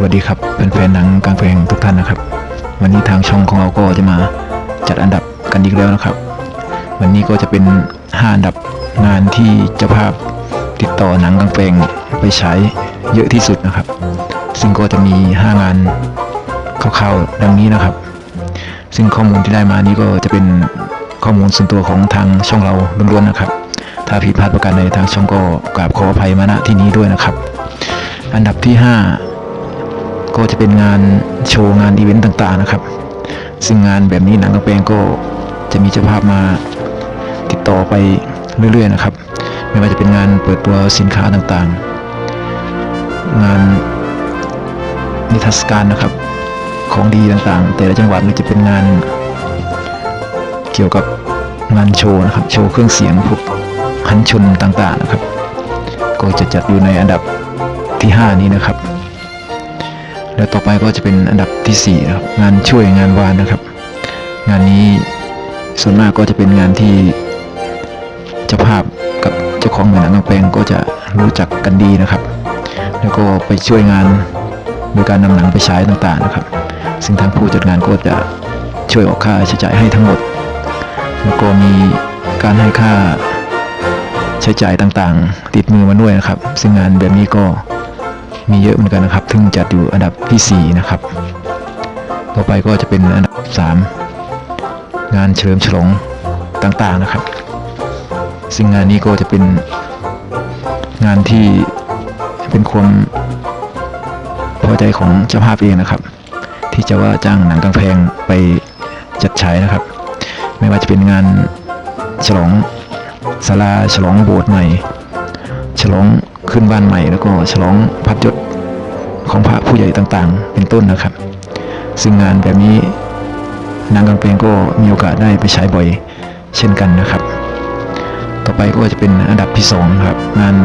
สวัสดีครับแฟนๆหนังกลางแปลงทุกท่านนะครับ วันนี้ทางช่องของเราก็จะมาจัดอันดับกันอีกแล้วนะครับ วันนี้ก็จะเป็น 5 อันดับงานที่เจ้าภาพติดต่อหนังกลางแปลงไปฉายเยอะที่สุดนะครับ ซึ่งก็จะมี 5 งานคร่าวๆดังนี้นะครับ ซึ่งข้อมูลที่ได้มานี้ก็จะเป็นข้อมูลส่วนตัวของทางช่องเราล้วนๆนะครับ ถ้าผิดพลาดประการใดทางช่องก็กราบขออภัยมาณที่นี้ด้วยนะครับ อันดับที่ 5 จะเป็นงานโชว์งานอีเวนต์ต่างๆนะครับ ซึ่งงานแบบนี้หนังกระแปลงก็จะมีเจ้าภาพมาติดต่อไปเรื่อยๆนะครับ ไม่ว่าจะเป็นงานเปิดตัวสินค้าต่างๆ งานนิทรรศการนะครับของดีต่างๆ แต่ละจังหวัดหรือจะเป็นงานเกี่ยวกับงานโชว์นะครับ โชว์เครื่องเสียงพวกหันชนต่างๆนะครับ ก็จะจัดอยู่ในอันดับที่ 5 นี้นะครับ แล้วต่อไปก็จะเป็นอันดับทีสี่4ครับงานช่วยงานวานนะครับ งานนี้ส่วนมากก็จะเป็นงานที่เจ้าภาพกับเจ้าของหน่วยหนังกางแปลงก็จะรู้จักกันดีนะครับ แล้วก็ไปช่วยงานโดยการนำหนังไปฉายต่างๆนะครับ ซึ่งทางผู้จัดงานก็จะช่วยออกค่าใช้จ่ายให้ทั้งหมด แล้วก็มีการให้ค่าใช้จ่ายต่างๆ ติดมือมาด้วยนะครับ ซึ่งงานแบบนี้ก็ มีเยอะเหมือนกันนะครับถึงจัดอยู่อันดับทีสี่ 4 นะครับ ต่อไปก็จะเป็นอันดับ 3 งานเฉลิมฉลองต่างๆนะครับ ซึ่งงานนี้ก็จะเป็นงานที่เป็นความพอใจของเจ้าภาพเองนะครับ ที่จะว่าจ้างหนังกลางแพงไปจัดฉายนะครับ ไม่ว่าจะเป็นงานฉลองศาลาฉลองโบสถ์ใหม่ ฉลอง ขึ้นบ้านใหม่แล้วก็ฉลองพัดยศของพระผู้ใหญ่ต่างๆ เป็นต้นนะครับ ซึ่งงานแบบนี้นางกางเปงก็มีโอกาสได้ไปใช้บ่อยเช่นกันนะครับ ต่อไปก็จะเป็นอันดับที่สองครับงาน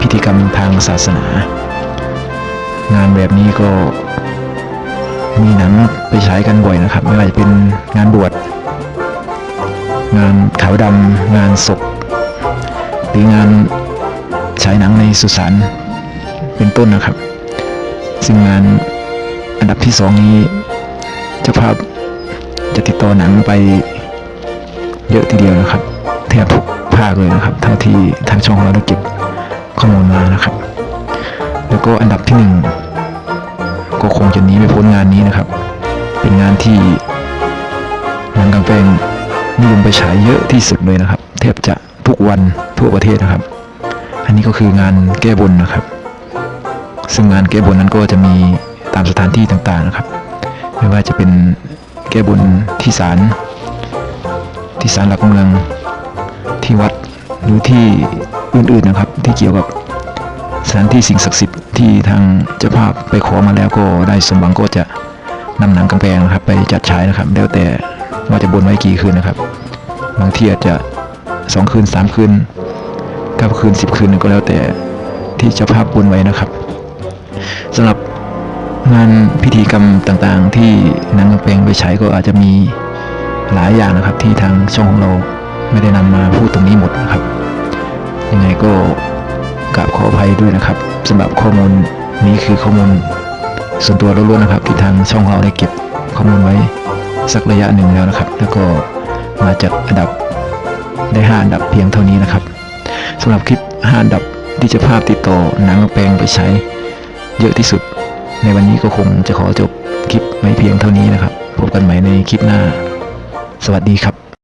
พิธีกรรมทางศาสนา งานแบบนี้ก็มีหนังไปใช้กันบ่อยนะครับไม่ว่าจะเป็นงานบวชงานขาวดำงานศพหรืองาน นังในสุสานเป็นต้นนะครับ ซึ่งงานอันดับที่สองนี้เจ้าภาพจะติดต่อหนังไปเยอะทีเดียวนะครับแทบทุกภาคเลยนะครับ เท่าที่ทางช่องเราได้เก็บข้อมูลมานะครับ แล้วก็อันดับที่หนึ่งก็คงจะหนีไม่พ้นงานนี้นะครับ เป็นงานที่หนังกางแปลงนิยมไปฉายเยอะที่สุดเลยนะครับ แทบจะทุกวันทั่วประเทศนะครับ อันนี้ก็คืองานแก้บนนะครับ ซึ่งงานแก้บนนั้นก็จะมีตามสถานที่ต่างๆนะครับ ไม่ว่าจะเป็นแก้บนที่ศาลที่ศาลหลักเมืองที่วัดหรือที่อื่นๆนะครับ ที่เกี่ยวกับสถานที่สิ่งศักดิ์สิทธิ์ที่ทางเจ้าภาพไปขอมาแล้วก็ได้สมหวังก็จะนำหนังกำแพงนะครับ ไปจัดฉายนะครับ แล้วแต่ว่าจะบนไว้กี่คืนนะครับ บางที่อาจจะสองคืนสามคืน ก้าคืนสิบคืนก็แล้วแต่ที่เจ้าภาพบนไว้นะครับสำหรับงานพิธีกรรมต่างๆ ที่นังกำแพงไปใช้ก็อาจจะมีหลายอย่างนะครับ ที่ทางช่องของเราไม่ได้นำมาพูดตรงนี้หมดนะครับ ยังไงก็กราบขออภัยด้วยนะครับสำหรับข้อมูลนี้คือข้อมูลส่วนตัวล้วนๆนะครับ ที่ทางช่องเราได้เก็บข้อมูลไว้สักระยะหนึ่งแล้วนะครับ แล้วก็มาจัดอันดับได้ห้าอันดับเพียงเท่านี้นะครับ สำหรับคลิป 5 อันดับที่จะภาพติดต่อหนังกำแพงไปใช้เยอะที่สุด ในวันนี้ก็คงจะขอจบคลิปไว้เพียงเท่านี้นะครับ พบกันใหม่ในคลิปหน้า สวัสดีครับ